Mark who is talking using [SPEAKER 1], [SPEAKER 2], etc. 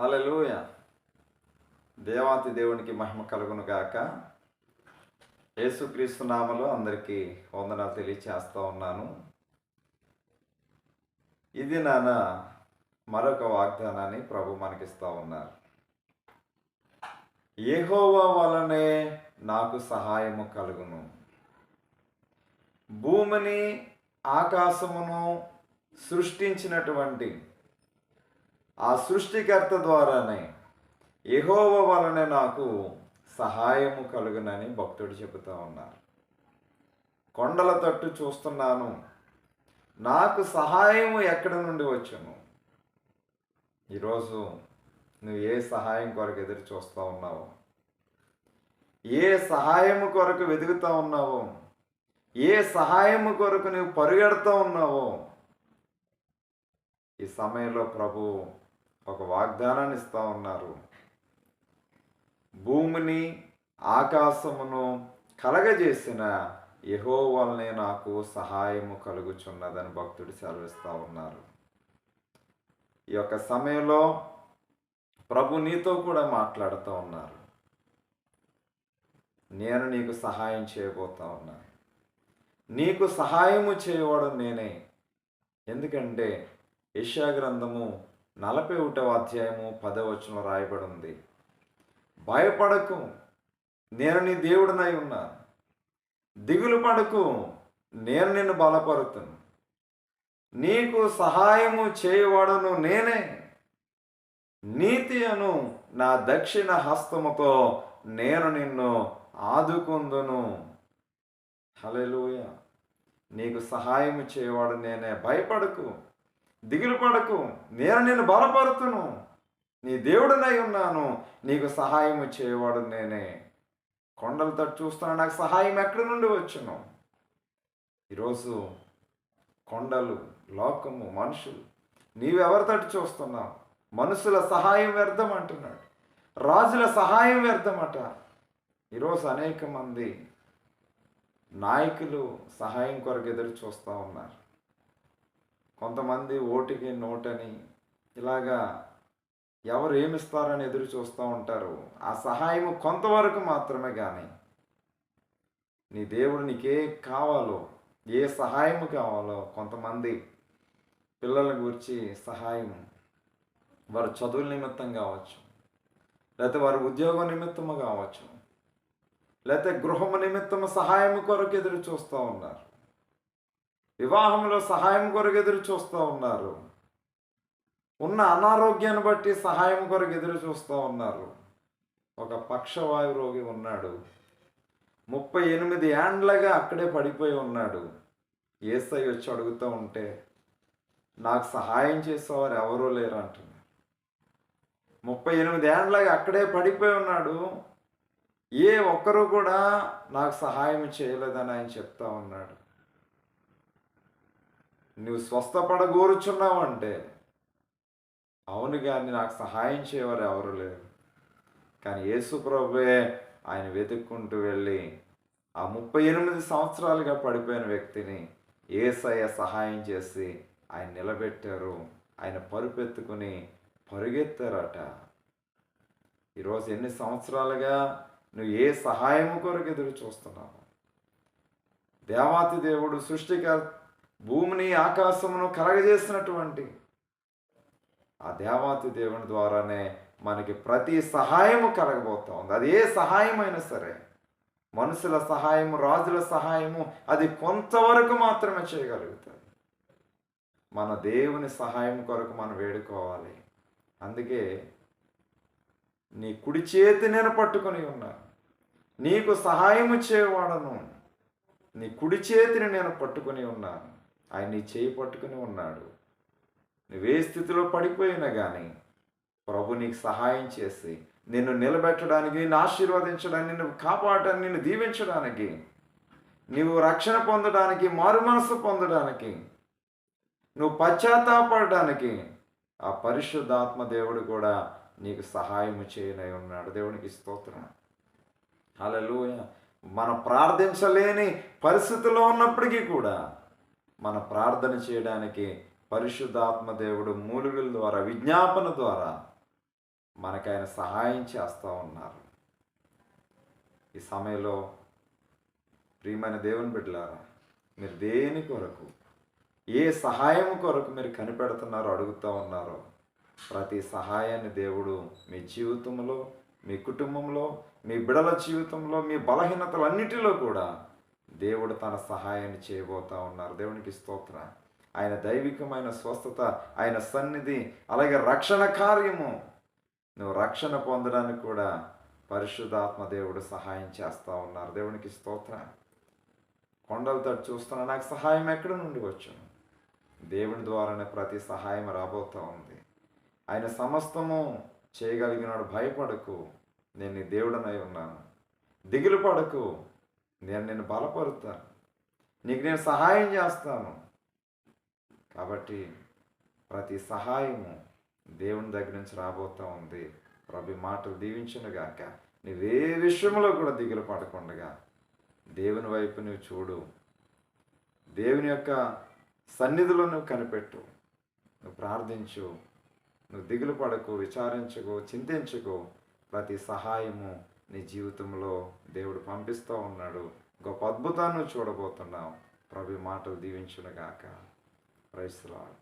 [SPEAKER 1] హలలోయ దేవాతి దేవునికి మహిమ కలుగును గాక. యేసుక్రీస్తు నామలో అందరికీ వందనాలు తెలియచేస్తూ ఉన్నాను. ఇది నాన్న మరొక వాగ్దానాన్ని ప్రభు మనకిస్తూ ఉన్నారు. ఏహోవా వలనే నాకు సహాయము కలుగును. భూమిని ఆకాశమును సృష్టించినటువంటి ఆ సృష్టికర్త ద్వారానే ఎహోవ వలనే నాకు సహాయము కలుగునని భక్తుడు చెబుతూ ఉన్నారు. కొండల తట్టు చూస్తున్నాను. నాకు సహాయము ఎక్కడి నుండి వచ్చును? ఈరోజు నువ్వు ఏ సహాయం కొరకు ఎదురు చూస్తూ ఉన్నావు? ఏ సహాయము కొరకు వెతుకుతూ ఉన్నావో? ఏ సహాయము కొరకు నువ్వు పరిగెడుతూ ఉన్నావో? ఈ సమయంలో ప్రభు ఒక వాగ్దానాన్ని ఇస్తా ఉన్నారు. భూమిని ఆకాశమును కలగజేసిన యహో వలనే నాకు సహాయము కలుగుచున్నదని భక్తుడు సెలవిస్తూ ఉన్నారు. ఈ యొక్క సమయంలో ప్రభు నీతో కూడా మాట్లాడుతూ ఉన్నారు. నేను నీకు సహాయం చేయబోతా ఉన్నాను నీకు సహాయము చేయవడం నేనే. ఎందుకంటే యెషయా గ్రంథము నలభై ఒకటవ అధ్యాయము పదవచనం రాయబడి ఉంది భయపడకు నేను నీ దేవుడినై ఉన్నా దిగులు పడకు నేను నిన్ను బలపరుతును. నీకు సహాయము చేయవాడను నేనే. నీతి అను నా దక్షిణ హస్తముతో నేను నిన్ను ఆదుకుందును. హలెలూయ నీకు సహాయము చేయవాడు నేనే. భయపడకు. దిగులు పడకు. నేను నేను బలపరుతును. నీ దేవుడనై ఉన్నాను. నీకు సహాయం చేయవాడు నేనే. కొండలతో తట్టు నాకు సహాయం ఎక్కడి నుండి వచ్చును? ఈరోజు కొండలు లోకము మనుషులు నీవెవరి తట్టు చూస్తున్నావు? మనుషుల సహాయం వ్యర్థం అంటున్నాడు. రాజుల సహాయం వ్యర్థమట ఈరోజు అనేక మంది నాయకులు సహాయం కొరకు ఎదురు చూస్తూ ఉన్నారు. కొంతమంది ఓటికి నోటని ఇలాగా ఎవరు ఏమిస్తారని ఎదురు చూస్తూ ఉంటారు. ఆ సహాయం కొంతవరకు మాత్రమే కానీ నీ దేవుడు నీకే కావాలో ఏ సహాయం కావాలో కొంతమంది పిల్లల గురించి సహాయం వారి చదువుల నిమిత్తం కావచ్చు లేకపోతే వారి ఉద్యోగం నిమిత్తము కావచ్చు లేకపోతే గృహము నిమిత్తము సహాయం కొరకు ఎదురు చూస్తూ ఉన్నారు. వివాహంలో సహాయం కొరకు ఎదురు చూస్తూ ఉన్నారు. ఉన్న అనారోగ్యాన్ని బట్టి సహాయం కొరకు ఎదురు చూస్తూ ఉన్నారు. ఒక పక్షవాయు రోగి ఉన్నాడు. ముప్పై ఎనిమిది ఏండ్లగా అక్కడే పడిపోయి ఉన్నాడు. ఏసై వచ్చి అడుగుతూ ఉంటే నాకు సహాయం చేసేవారు ఎవరూ లేరు అంటున్నారు ముప్పై ఎనిమిది ఏండ్లగా అక్కడే పడిపోయి ఉన్నాడు. ఏ ఒక్కరు కూడా నాకు సహాయం చేయలేదని ఆయన చెప్తా ఉన్నాడు. నువ్వు స్వస్థపడగోరుచున్నావు అంటే అవును కానీ నాకు సహాయం చేయవారు ఎవరు లేరు. కానీ యేసుప్రభువే ఆయన వెతుక్కుంటూ వెళ్ళి ఆ ముప్పై ఎనిమిది సంవత్సరాలుగా పడిపోయిన వ్యక్తిని ఏసయ్య సహాయం చేసి ఆయన నిలబెట్టారు. ఆయన పరుపెత్తుకుని పరుగెత్తారట. ఈరోజు ఎన్ని సంవత్సరాలుగా నువ్వు ఏ సహాయం కొరకు ఎదురు చూస్తున్నావు? దేవాతి దేవుడు సృష్టికర్త భూమిని ఆకాశమును కలగజేసినటువంటి ఆ దేవాతి దేవుని ద్వారానే మనకి ప్రతి సహాయము కలగబోతా ఉంది. అది ఏ సహాయం అయినా సరే మనుషుల సహాయము రాజుల సహాయము అది కొంతవరకు మాత్రమే చేయగలుగుతుంది మన దేవుని సహాయం కొరకు మనం వేడుకోవాలి. అందుకే నీ కుడి చేతి నేను పట్టుకొని ఉన్నా నీకు సహాయము చేయవాడను నీ కుడి చేతిని నేను పట్టుకొని ఉన్నాను. ఆయన నీ చేయి పట్టుకుని ఉన్నాడు. నువ్వే స్థితిలో పడిపోయినా కానీ ప్రభు నీకు సహాయం చేసి నిన్ను నిలబెట్టడానికి నిన్ను ఆశీర్వదించడానికి నిన్ను కాపాడడానికి నిన్ను దీవించడానికి నీవు రక్షణ పొందడానికి మారు మనసు పొందడానికి నువ్వు పశ్చాత్తాపడడానికి ఆ పరిశుద్ధాత్మ దేవుడు కూడా నీకు సహాయం చేయనై ఉన్నాడు. దేవునికి స్తోత్రం. హల్లెలూయ. మనం ప్రార్థించలేని పరిస్థితిలో ఉన్నప్పటికీ కూడా మన ప్రార్థన చేయడానికి పరిశుద్ధాత్మ దేవుడు మూలుగుల ద్వారా విజ్ఞాపన ద్వారా మనకు ఆయన సహాయం చేస్తూ ఉన్నారు. ఈ సమయంలో ప్రియమైన దేవుని బిడ్డలారా మీరు దేని కొరకు ఏ సహాయం కొరకు మీరు కనిపెడుతున్నారో అడుగుతూ ఉన్నారో ప్రతి సహాయాన్ని దేవుడు మీ జీవితంలో మీ కుటుంబంలో మీ బిడల జీవితంలో మీ బలహీనతలన్నిటిలో కూడా దేవుడు తన సహాయాన్ని చేయబోతా ఉన్నారు. దేవునికి స్తోత్ర. ఆయన దైవికమైన స్వస్థత ఆయన సన్నిధి అలాగే రక్షణ కార్యము. నువ్వు రక్షణ పొందడానికి కూడా పరిశుద్ధాత్మ దేవుడు సహాయం చేస్తూ ఉన్నారు. దేవునికి స్తోత్ర. కొండలతో చూస్తున్నా నాకు సహాయం ఎక్కడ నుండి వచ్చును? దేవుని ద్వారానే ప్రతి సహాయం రాబోతూ ఉంది. ఆయన సమస్తము చేయగలిగినాడు భయపడకు. నేను దేవుడనై ఉన్నాను. దిగులు పడకు నేను నిన్ను బలపరుతాను. నీకు నేను సహాయం చేస్తాను. కాబట్టి ప్రతి సహాయము దేవుని దగ్గర నుంచి రాబోతూ ఉంది. ప్రభు మాటలు దీవించునుగాక. నువ్వే విషయంలో కూడా దిగులు పడకుండగా దేవుని వైపు నువ్వు చూడు. దేవుని యొక్క సన్నిధిలో నువ్వు కనిపెట్టు. నువ్వు ప్రార్థించు. నువ్వు దిగులు పడకు విచారించకు చింతించుకో. ప్రతి సహాయము నీ జీవితంలో దేవుడు పంపిస్తూ ఉన్నాడు. గొప్ప అద్భుతాన్ని చూడబోతున్నావు ప్రభు మాటలు దీవించునుగాక. ప్రైస్లాడ్